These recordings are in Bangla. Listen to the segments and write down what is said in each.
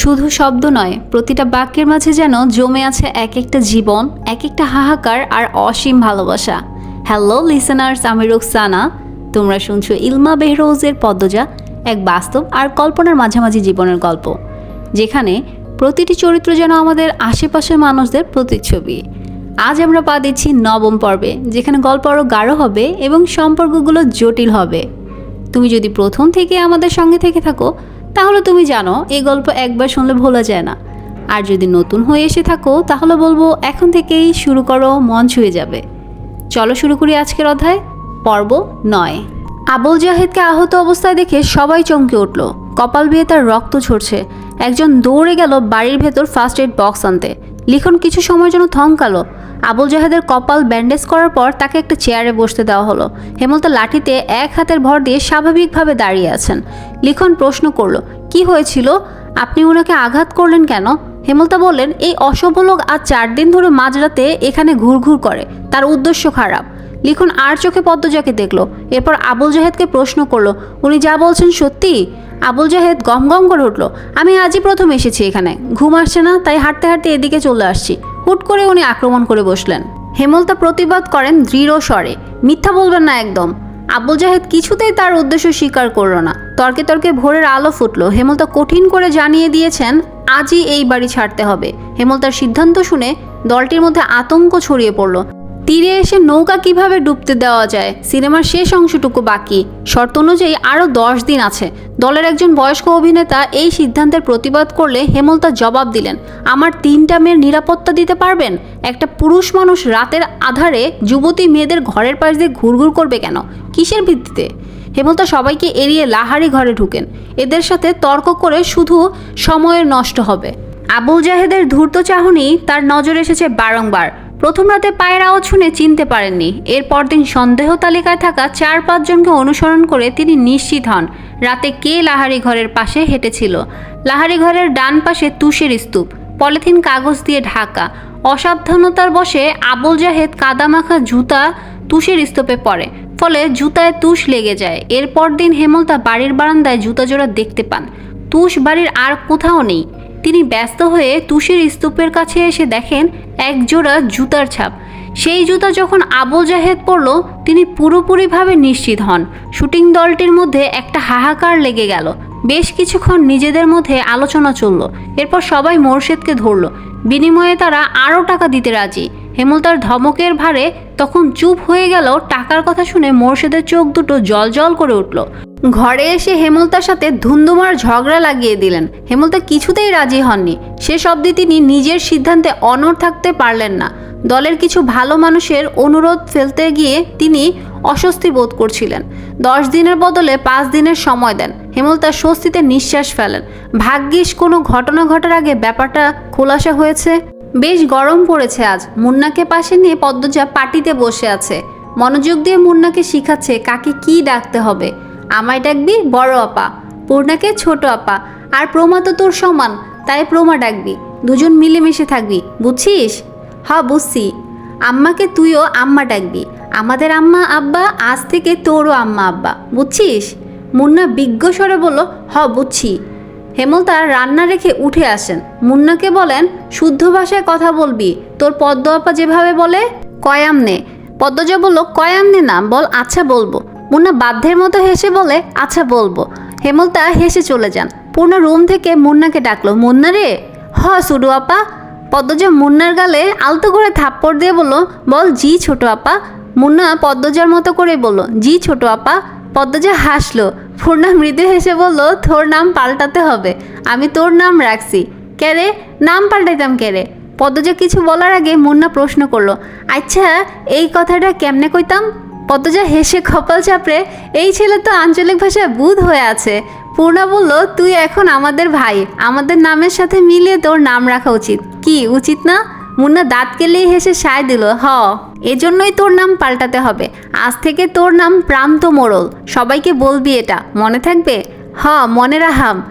শুধু শব্দ নয়, প্রতিটা বাক্যের মাঝে যেন জমে আছে এক একটা জীবন এক একটা হাহাকার আর অসীম ভালোবাসা। হ্যালো লিসেনার্স আমি রুকসানা। তোমরা শুনছো ইলমা বেহরোজের পদ্মজা, এক বাস্তব আর কল্পনার মাঝামাঝি জীবনের গল্প, যেখানে প্রতিটি চরিত্র যেন আমাদের আশেপাশের মানুষদের প্রতিচ্ছবি। আজ আমরা পা দিচ্ছি নবম পর্বে, যেখানে গল্প আরও গাঢ় হবে এবং সম্পর্কগুলো জটিল হবে। তুমি যদি প্রথম থেকে আমাদের সঙ্গে থেকে থাকো তাহলে তুমি জানো, এই গল্প একবার শুনলে ভোলা যায় না। আর যদি নতুন হয়ে এসে থাকো, তাহলে বলব এখন থেকেই শুরু করো, মন ছুঁয়ে যাবে। চলো শুরু করি আজকের অধ্যায়, পর্ব নয়। আবুল জাহেদকে আহত অবস্থায় দেখে সবাই চমকে উঠল। কপাল বেয়ে তার রক্ত ঝরছে। একজন দৌড়ে গেল বাড়ির ভেতর ফার্স্ট এড বক্স আনতে। লিখন কিছু সময়ের জন্য থমকালো। আবুল জাহেদের কপাল ব্যান্ডেজ করার পর তাকে একটা চেয়ারে বসতে দেওয়া হলো। হেমন্ত লাঠিতে এক হাতের ভর দিয়ে স্বাভাবিকভাবে দাঁড়িয়ে আছেন। লিখন প্রশ্ন করল, কি হয়েছিল? আপনি ওনাকে আঘাত করলেন কেন? হেমলতা বললেন, এই অসভ্য লোক আজ চার দিন ধরে মাঝরাতে এখানে ঘুরঘুর করে। তার উদ্দেশ্য খারাপ। লিখন আর চোখে পদ্মজাকে দেখল। এরপর আবুল জাহেদকে প্রশ্ন করল, উনি যা বলছেন সত্যি? আবুল জাহেদ গম গম করে উঠল, আমি আজই প্রথম এসেছি এখানে। ঘুম আসছে না, তাই হাঁটতে হাঁটতে এদিকে চলে আসছি। হুট করে উনি আক্রমণ করে বসলেন। হেমলতা প্রতিবাদ করেন দৃঢ় স্বরে। মিথ্যা বলবেন না একদম। আবুল জাহেদ কিছুতেই তার উদ্দেশ্য স্বীকার করল না। তর্কে তর্কে ভোরের আলো ফুটলো। হেমলতা কঠিন করে জানিয়ে দিয়েছেন, আজই এই বাড়ি ছাড়তে হবে। হেমলতার সিদ্ধান্ত শুনে দলটির মধ্যে আতঙ্ক ছড়িয়ে পড়ল। তীরে এসে নৌকা কীভাবে ডুবতে দেওয়া যায়, সিনেমার শেষ অংশটুকু বাকি। শর্ত অনুযায়ী আরও দশ দিন আছে। দলের একজন বয়স্ক অভিনেতা এই সিদ্ধান্তের প্রতিবাদ করলে হেমলতা জবাব দিলেন, আমার তিনটা মেয়ের নিরাপত্তা দিতে পারবেন? একটা পুরুষ মানুষ রাতের আধারে যুবতী মেয়েদের ঘরের পাশ দিয়ে ঘুরঘুর করবে কেন? কিসের ভিত্তিতে? হেমলতা সবাইকে এড়িয়ে লাহারি ঘরে ঢুকেন। এদের সাথে তর্ক করে শুধু সময়ের নষ্ট হবে। আবুল জাহেদের ধূর্ত চাহনি তার নজর এসেছে বারংবার। প্রথম রাতে পায়ের আওয়াজ শুনে চিনতে পারেননি। এর পরদিন সন্দেহ তালিকায় থাকা চার পাঁচজনকে অনুসরণ করে তিনি নিশ্চিত হন, রাতে কে লাহারি ঘরের পাশে হেঁটেছিল। লাহারি ঘরের ডান পাশে তুষের স্তূপ, পলিথিন কাগজ দিয়ে ঢাকা। অসাবধানতার বসে আবুল জাহেদ কাদামাখা জুতা তুষের স্তূপে পড়ে ফলে জুতায় তুষ লেগে যায়। এরপর দিন হেমলতা বাড়ির বারান্দায় জুতা জোড়া দেখতে পান। তুষ বাড়ির আর কোথাও নেই। তিনি ব্যস্ত হয়ে তুষের স্তূপের কাছে এসে দেখেন এক জোড়া জুতার ছাপ। সেই জুতা যখন আবুল জাহেদ পরল, তিনি পুরোপুরিভাবে নিশ্চিত হন। শুটিং দলটির মধ্যে একটা হাহাকার লেগে গেল। বেশ কিছুক্ষণ নিজেদের মধ্যে আলোচনা চলল। এরপর সবাই মোর্শেদকে ধরল। বিনিময়ে তারা আরও টাকা দিতে রাজি। হেমলতার ধমকের ভারে তখন চুপ হয়ে গেল টাকার কথা শুনে মোর্শেদের চোখ দুটো জল জল করে উঠল। ঘরে এসে হেমলতার সাথে ধুন্দুমার ঝগড়া লাগিয়ে দিলেন। হেমলতা কিছুতেই রাজি হননি। শেষ অবধি তিনি নিজের সিদ্ধান্তে অনড় থাকতে পারলেন না। দলের কিছু ভালো মানুষের অনুরোধ ফেলতে গিয়ে তিনি অস্বস্তি বোধ করছিলেন। দশ দিনের বদলে পাঁচ দিনের সময় দেন। হেমলতা স্বস্তিতে নিঃশ্বাস ফেলেন। ভাগ্যিস কোনো ঘটনা ঘটার আগে ব্যাপারটা খোলাসা হয়েছে। বেশ গরম পড়েছে আজ। মুন্নাকে পাশে নিয়ে পদ্মজা পাটিতে বসে আছে। মনোযোগ দিয়ে মুন্নাকে শিখাচ্ছে কাকে কি ডাকতে হবে। আমায় ডাকবি বড় আপা, পূর্ণাকে ছোট আপা, আর প্রমা তো তোর সমান, তাই প্রমা ডাকবি। দুজন মিলেমিশে থাকবি, বুঝছিস? হ, বুঝছি। আম্মাকে তুইও আম্মা ডাকবি। আমাদের আম্মা আব্বা, আজ থেকে তোরও আম্মা আব্বা, বুঝছিস? মুন্না বিজ্ঞ স্বরে বলল, হ, বুঝছি। হেমলতা রান্না রেখে উঠে আসেন। মুন্নাকে বলেন, শুদ্ধ ভাষায় কথা বলবি, তোর পদ্ম আপা যেভাবে বলে, কয়াম কয়ামনে পদ্মজা বলল কয়ামনে না বল আচ্ছা বলব। মুন্না বাধ্যের মতো হেসে বলে আচ্ছা বলব। হেমলতা হেসে চলে যান। পূর্ণ রুম থেকে মুন্নাকে ডাকলো, মুন্না রে, হ সুডু আপা। পদ্মজা মুন্নার গালে আলতো করে থাপ্পড় দিয়ে বলল, বল জি ছোট আপা। মুন্না পদ্মজার মতো করে বলল, জি ছোট আপা। পদ্মজা হাসলো পূর্ণা মৃদু হেসে বলল, তোর নাম পাল্টাতে হবে। আমি তোর নাম রাখছি। কেরে নাম পাল্টাইতাম কেরে পদ্মজা কিছু বলার আগে মুন্না প্রশ্ন করল আচ্ছা এই কথাটা কেমনে কইতাম? পদ্মজা হেসে কপাল চাপড়ে, এই ছেলে তো আঞ্চলিক ভাষায় বুধ হয়ে আছে। পূর্ণা বলল, তুই এখন আমাদের ভাই। আমাদের নামের সাথে মিলিয়ে তোর নাম রাখা উচিত। কি, উচিত না? মুন্না দাঁত কেলেই হেসে সায় দিল, হ, এজন্যই তোর নাম পাল্টাতে হবে। আজ থেকে তোর নাম প্রান্ত মোড়ল। সবাইকে বলবি এটা। মনে থাকবে? হ, মনে রাহাম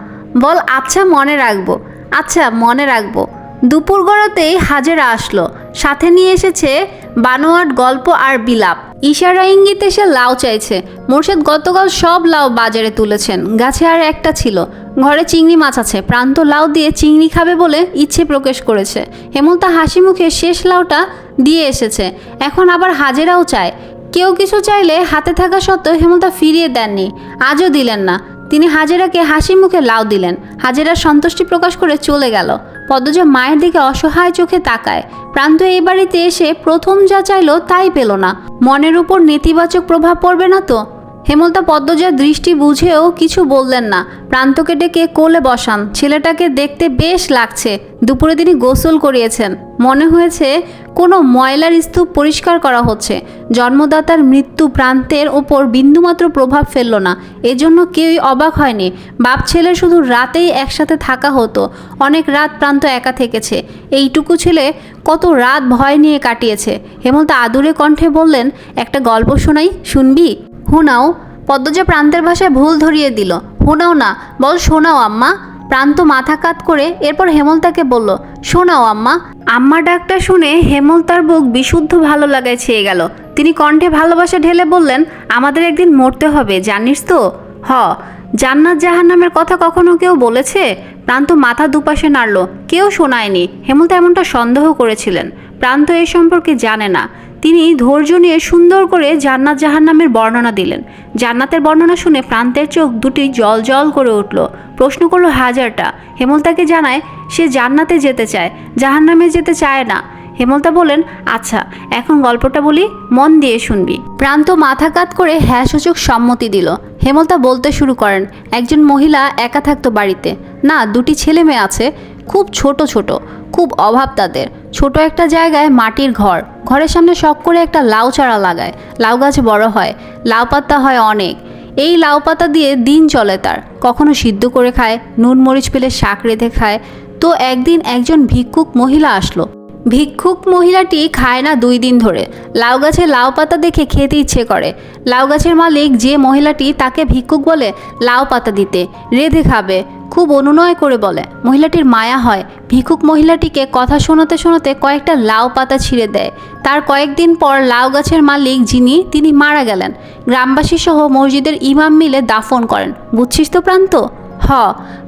বল আচ্ছা মনে রাখব। আচ্ছা মনে রাখব। দুপুর গড়াতেই হাজেরা আসলো। সাথে নিয়ে এসেছে বানোয়াট গল্প আর বিলাপ। ইশারা ইঙ্গিতে সে লাউ চাইছে। মোর্শেদ গতকাল সব লাউ বাজারে তুলেছেন। গাছে আর একটা ছিল। ঘরে চিংড়ি মাছ আছে। প্রান্ত লাউ দিয়ে চিংড়ি খাবে বলে ইচ্ছে প্রকাশ করেছে। হেমলতা হাসি মুখে শেষ লাউটা দিয়ে এসেছে। এখন আবার হাজেরাও চায়। কেউ কিছু চাইলে হাতে থাকা সত্ত্বেও হেমলতা ফিরিয়ে দেননি। আজও দিলেন না। তিনি হাজেরাকে হাসি মুখে লাউ দিলেন। হাজেরা সন্তুষ্টি প্রকাশ করে চলে গেল। পদ্মজা মায়ের দিকে অসহায় চোখে তাকায়। প্রান্ত এই বাড়িতে এসে প্রথম যা চাইলো তাই পেল না। মনের উপর নেতিবাচক প্রভাব পড়বে না তো? হেমলতা পদ্মজার দৃষ্টি বুঝেও কিছু বললেন না। প্রান্তকে ডেকে কোলে বসান। ছেলেটাকে দেখতে বেশ লাগছে। দুপুরে তিনি গোসল করিয়েছেন। মনে হয়েছে কোনো ময়লার স্তূপ পরিষ্কার করা হচ্ছে। জন্মদাতার মৃত্যু প্রান্তের ওপর বিন্দুমাত্র প্রভাব ফেলল না। এজন্য কেউই অবাক হয়নি। বাপ ছেলে শুধু রাতেই একসাথে থাকা হতো। অনেক রাত প্রান্ত একা থেকেছে। এইটুকু ছেলে কত রাত ভয় নিয়ে কাটিয়েছে। হেমন্ত আদুরে কণ্ঠে বললেন, একটা গল্প শোনাই, শুনবি? হুনাও পদ্মজা প্রান্তের ভাষায় ভুল ধরিয়ে দিল। হুনাও না, বল শোনাও আম্মা। প্রান্ত মাথা কাত করে এরপর হেমলতাকে বলল, শোনাও আম্মা। আম্মা ডাকটা শুনে হেমলতার বুক বিশুদ্ধ ভালো লাগায় ছেয়ে গেল। তিনি কণ্ঠে ভালোবাসা ঢেলে বললেন, আমাদের একদিন মরতে হবে, জানিস তো? হ। জান্নাত জাহান্নামের কথা কখনো কেউ বলেছে? প্রান্ত মাথা দুপাশে নাড়ল। কেউ শোনায়নি। হেমন্ত এমনটা সন্দেহ করেছিলেন। প্রান্ত এ সম্পর্কে জানে না। তিনি ধৈর্য নিয়ে সুন্দর করে জান্নাত জাহান্নামের বর্ণনা দিলেন। জান্নাতের বর্ণনা শুনে প্রান্তের চোখ দুটি জল জল করে উঠল। প্রশ্ন করল হাজারটা। হেমলতাকে জানায়, সে জান্নাতে যেতে চায়, জাহান্নামে যেতে চায় না। হেমলতা বলেন আচ্ছা এখন গল্পটা বলি, মন দিয়ে শুনবি। প্রান্ত মাথা কাত করে হ্যাঁ সূচক সম্মতি দিল। হেমলতা বলতে শুরু করেন, একজন মহিলা একা থাকতো বাড়িতে। না, দুটি ছেলে মেয়ে আছে, খুব ছোট ছোট, খুব অভাব তাদের। ছোট একটা জায়গায় মাটির ঘর, ঘরের সামনে শখ করে একটা লাউ চারা লাগায়। লাউ গাছ বড় হয়, লাউ পাতা হয় অনেক। এই লাউ পাতা দিয়ে দিন চলে তার। কখনো সিদ্ধ করে খায়, নুন মরিচ পেলে শাক রেঁধে খায়। তো একদিন একজন ভিক্ষুক মহিলা আসলো। ভিক্ষুক মহিলাটি খায় না দুই দিন ধরে। লাউ গাছে লাউ পাতা দেখে খেতে ইচ্ছে করে। লাউ গাছের মালিক যে মহিলাটি তাকে ভিক্ষুক বলে লাউ পাতা দিতে, রেঁধে খাবে, খুব অনুনয় করে বলে। মহিলাটির মায়া হয়। ভিক্ষুক মহিলাটিকে কথা শোনাতে শোনাতে কয়েকটা লাউ পাতা ছিঁড়ে দেয়। তার কয়েকদিন পর লাউ গাছের মালিক যিনি, তিনি মারা গেলেন। গ্রামবাসী সহ মসজিদের ইমাম মিলে দাফন করেন। বুঝছিস তো প্রান্ত? হ,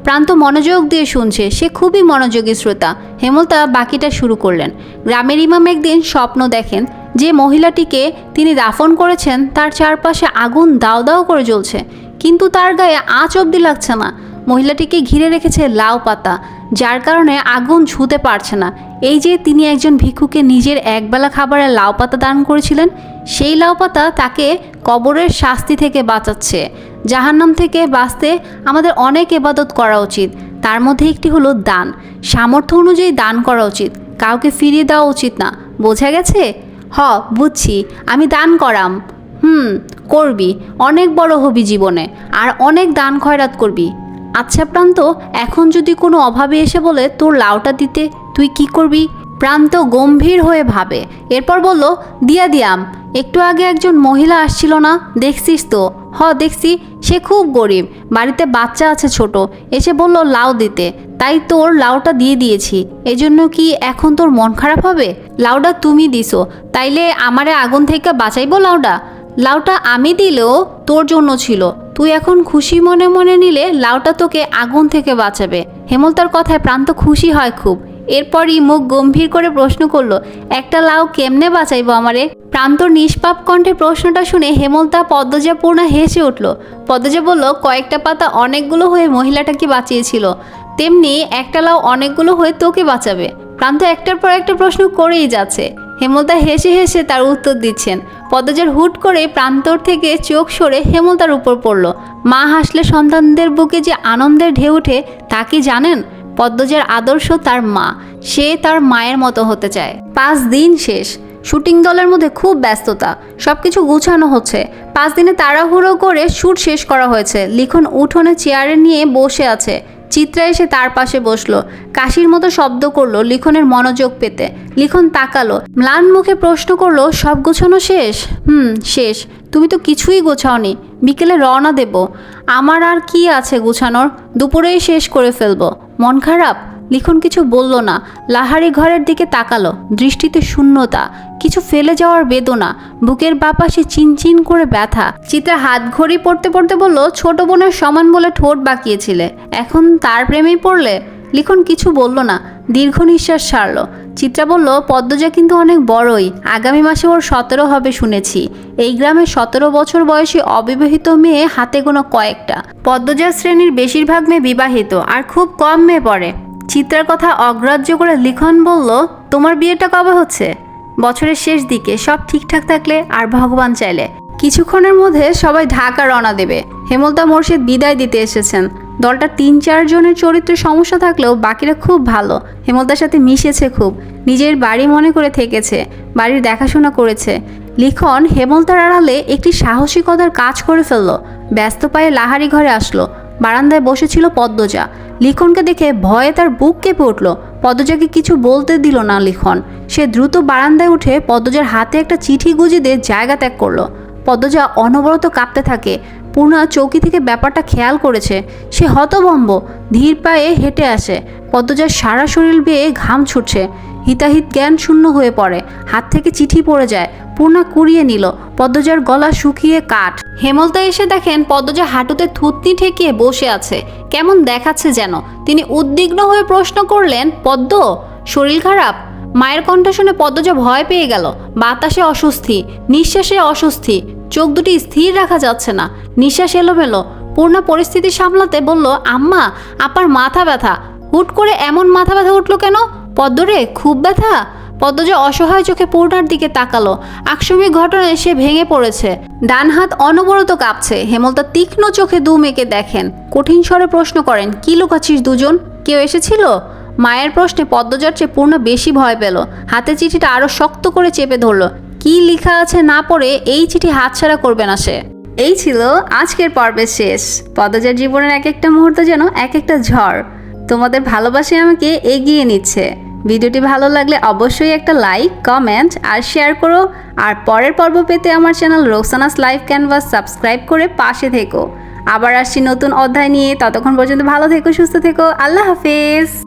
প্রান্ত মনোযোগ দিয়ে শুনছে। সে খুবই মনোযোগী শ্রোতা। হেমলতা বাকিটা শুরু করলেন। গ্রামের ইমাম একদিন স্বপ্ন দেখেন যে মহিলাটিকে তিনি দাফন করেছেন, তার চারপাশে আগুন দাও দাও করে জ্বলছে। কিন্তু তার গায়ে আঁচ অব্দি লাগছে না। মহিলাটিকে ঘিরে রেখেছে লাউ পাতা, যার কারণে আগুন ছুঁতে পারছে না। এই যে তিনি একজন ভিক্ষুকে নিজের একবেলা খাবারে লাউ পাতা দান করেছিলেন সেই লাউ পাতা তাকে কবরের শাস্তি থেকে বাঁচাচ্ছে। জাহান্নাম থেকে বাঁচতে আমাদের অনেক এবাদত করা উচিত। তার মধ্যে একটি হলো দান। সামর্থ্য অনুযায়ী দান করা উচিত। কাউকে ফিরিয়ে দেওয়া উচিত না। বোঝা গেছে? হ, বুঝছি। আমি দান করাম। হুম, করবি। অনেক বড় হবি জীবনে। আর অনেক দান খয়রাত করবি। আচ্ছা প্রান্ত, এখন যদি কোনো অভাবে এসে বলে, তোর লাউটা দিতে তুই কি করবি? প্রান্ত গম্ভীর হয়ে ভাবে। এরপর বলল, দিয়া দিয়াম, একটু আগে একজন মহিলা আসছিল না? দেখছিস তো? হ, দেখছি। সে খুব গরিব। বাড়িতে বাচ্চা আছে ছোট। এসে বলল, লাউ দিতে। তাই তোর লাউটা দিয়ে দিয়েছি। এজন্য কি এখন তোর মন খারাপ হবে? লাউটা তুমি দিছো। তাইলে আমারে আগুন থেকে বাঁচাইবো লাউটা? লাউটা আমি দিলেও তোর জন্য ছিল। তুই এখন খুশি মনে মনে নিলে লাউটা তোকে আগুন থেকে বাঁচাবে। হেমলতার কথায় প্রান্ত খুশি হয় খুব। এরপরই মুখ গম্ভীর করে প্রশ্ন করল, একটা লাউ কেমনে বাঁচাইবো আমারে? প্রান্তর নিষ্পাপ কণ্ঠে প্রশ্নটা শুনে হেমলতা পদ্মজা পূর্ণা হেসে উঠল। পদ্মজা বলল, কয়েকটা পাতা অনেকগুলো হয়ে মহিলাটাকে বাঁচিয়েছিল। তেমনি একটা লাউ অনেকগুলো হয়ে তোকে বাঁচাবে। প্রান্ত একটার পর একটা প্রশ্ন করেই যাচ্ছে। হেমলতা হেসে হেসে তার উত্তর দিচ্ছেন। পদ্মজার হুট করে প্রান্তর থেকে চোখ সরে হেমলতার উপর পড়ল। মা হাসলে সন্তানদের বুকে যে আনন্দের ঢেউ ওঠে, তা কি জানেন? পদ্মজার আদর্শ তার মা। সে তার মায়ের মতো হতে চায়। পাঁচ দিন শেষ। শুটিং দলের মধ্যে খুব ব্যস্ততা। সব কিছু গুছানো হচ্ছে। পাঁচ দিনে তাড়াহুড়ো করে শ্যুট শেষ করা হয়েছে। লিখন উঠোনে চেয়ারে নিয়ে বসে আছে। চিত্রা এসে তার পাশে বসল। কাশির মতো শব্দ করল লিখনের মনোযোগ পেতে। লিখন তাকালো। ম্লান মুখে প্রশ্ন করল, সব গোছানো শেষ? হুম, শেষ। তুমি তো কিছুই গোছাওনি। বিকেলে রওনা দেব। আমার আর কি আছে গোছানোর? দুপুরেই শেষ করে ফেলব। মন খারাপ? লিখন কিছু বলল না। লাহারি ঘরের দিকে তাকালো। দৃষ্টিতে শূন্যতা। কিছু ফেলে যাওয়ার বেদনা। বুকের বাপাশে চিনচিন করে ব্যথা। চিত্রা হাত ঘড়ি পড়তে পড়তে বলল, ছোট বোনের সমান বলে ঠোঁট বাঁকিয়েছিলে। এখন তার প্রেমেই পড়লে? লিখন কিছু বলল না। দীর্ঘ নিঃশ্বাস ছাড়ল। চিত্রা বলল, পদ্মজা কিন্তু অনেক বড়ই। আগামী মাসে ওর সতেরো হবে শুনেছি। এই গ্রামে সতেরো বছর বয়সী অবিবাহিত মেয়ে হাতে গোনা কয়েকটা। পদ্মজা শ্রেণির বেশিরভাগ মেয়ে বিবাহিত, আর খুব কম মেয়ে পড়ে। চিত্রার কথা অগ্রাহ্য করে লিখন বলল, তোমার বিয়েটা কবে হচ্ছে? বছরের শেষ দিকে, সব ঠিকঠাক থাকলে আর ভগবান চাইলে। কিছুক্ষণের মধ্যে সবাই ঢাকা রওনা দেবে। হেমলতা মোর্শেদ বিদায় দিতে এসেছেন। দলটা তিন চারজনের চরিত্রে সমস্যা থাকলেও বাকিরা খুব ভালো। হেমলতার সাথে মিশেছে খুব। নিজের বাড়ি মনে করে থেকেছে, বাড়ির দেখাশোনা করেছে। লিখন হেমলতার আড়ালে একটি সাহসিকতার কাজ করে ফেলল। ব্যস্ত পায়ে লাহারি ঘরে আসলো। বারান্দায় বসেছিল পদ্মজা। লিখনকে দেখে ভয়ে তার বুক কেঁপে উঠল। পদ্মজাকে কিছু বলতে দিল না লিখন। সে দ্রুত বারান্দায় উঠে পদ্মজার হাতে একটা চিঠি গুজি দিয়ে জায়গা ত্যাগ করল। পদ্মজা অনবরত কাঁপতে থাকে। পূর্ণা চৌকি থেকে ব্যাপারটা খেয়াল করেছে। সে হতভম্ব, ধীর পায়ে হেঁটে আসে। পদ্মজার সারা শরীর বেয়ে ঘাম ছুটছে। হিতাহিত জ্ঞান শূন্য হয়ে পড়ে। হাত থেকে চিঠি পড়ে যায়। পূর্ণা কুড়িয়ে নিল। পদ্মজার গলা শুকিয়ে কাঠ। হেমলতা এসে দেখেন পদ্মজা হাঁটুতে থুতনি ঠেকিয়ে বসে আছে। কেমন দেখাচ্ছে যেন। তিনি উদ্বিগ্ন হয়ে প্রশ্ন করলেন, পদ্ম, শরীর খারাপ? মায়ের কণ্ঠ শুনে পদ্মজা ভয় পেয়ে গেল। বাতাসে অস্বস্তি, নিঃশ্বাসে অস্বস্তি। চোখ দুটি স্থির রাখা যাচ্ছে না। নিঃশ্বাস এলোমেলো। পূর্ণ পরিস্থিতি সামলাতে বলল, আম্মা, আপার মাথা ব্যথা। হুট করে এমন মাথা ব্যথা উঠল কেন? পদ্মরে খুব ব্যথা? পদ্মজা অসহায় চোখে পূর্ণার দিকে তাকালো। আকস্মিক ঘটনায় সে ভেঙে পড়েছে। ডান হাত অনবরত কাঁপছে। হেমলতা তীক্ষ্ণ চোখে দু মেয়েকে দেখেন। কঠিন স্বরে প্রশ্ন করেন, কি লুকাচ্ছিস দুজন? কেউ এসেছিল? মায়ের প্রশ্নে পদ্মজার চেয়ে পূর্ণ বেশি ভয় পেল। হাতে চিঠিটা আরও শক্ত করে চেপে ধরলো কি লেখা আছে না পড়ে এই চিঠি হাতছাড়া করবে না সে। এই ছিল আজকের পর্বের শেষ। পদ্মজার জীবনের এক একটা মুহূর্ত যেন এক একটা ঝড়। তোমাদের ভালোবাসে আমাকে এগিয়ে নিচ্ছে। ভিডিওটি ভালো লাগলে অবশ্যই একটা লাইক, কমেন্ট আর শেয়ার করো। আর পরের পর্ব পেতে আমার channel Roksana's live canvas subscribe করে পাশে থেকো। আবার আসছি নতুন অধ্যায় নিয়ে। ততক্ষণ পর্যন্ত ভালো থেকো, সুস্থ থেকো। আল্লাহ হাফেজ।